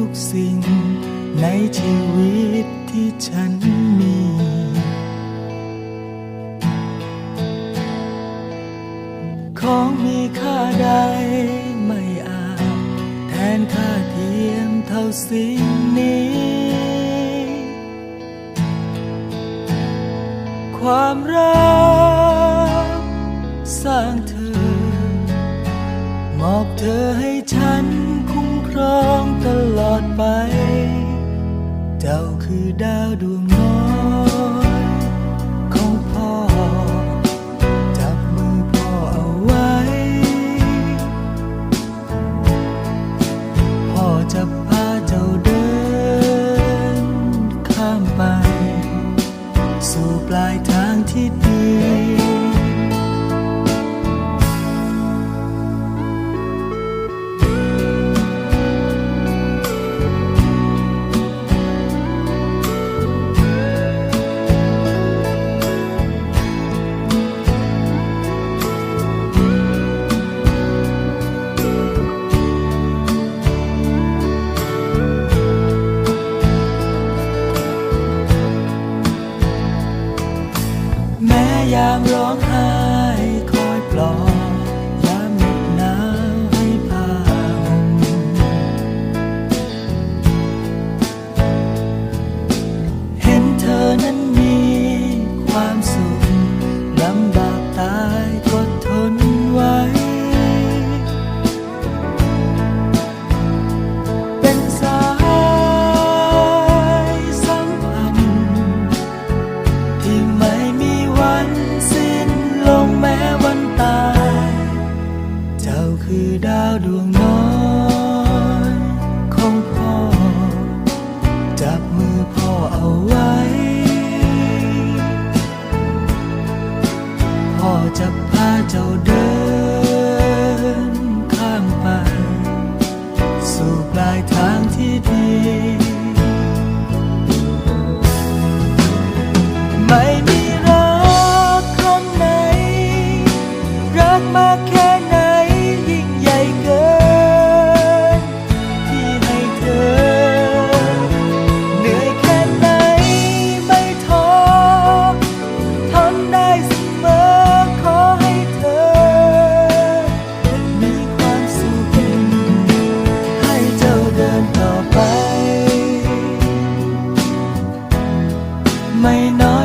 ทุกสิ่งในชีวิตที่ฉันมี ของมีค่าใดไม่อาจแทนค่าเทียมเท่าสิ่งนี้ ความรักสร้างเธอ มอบเธอให้ฉัน ร้องตลอดไป เจ้าคือดาวดวงน้อยของพ่อ จับมือพ่อเอาไว้ พ่อจะพาเจ้าเดิน ข้ามไป สู่ปลายทางที่ดี ยามร้ คือดาวดวงน้อยของพ่อ จับมือพ่อเอาไว้ พ่อจะพาเจ้า may know.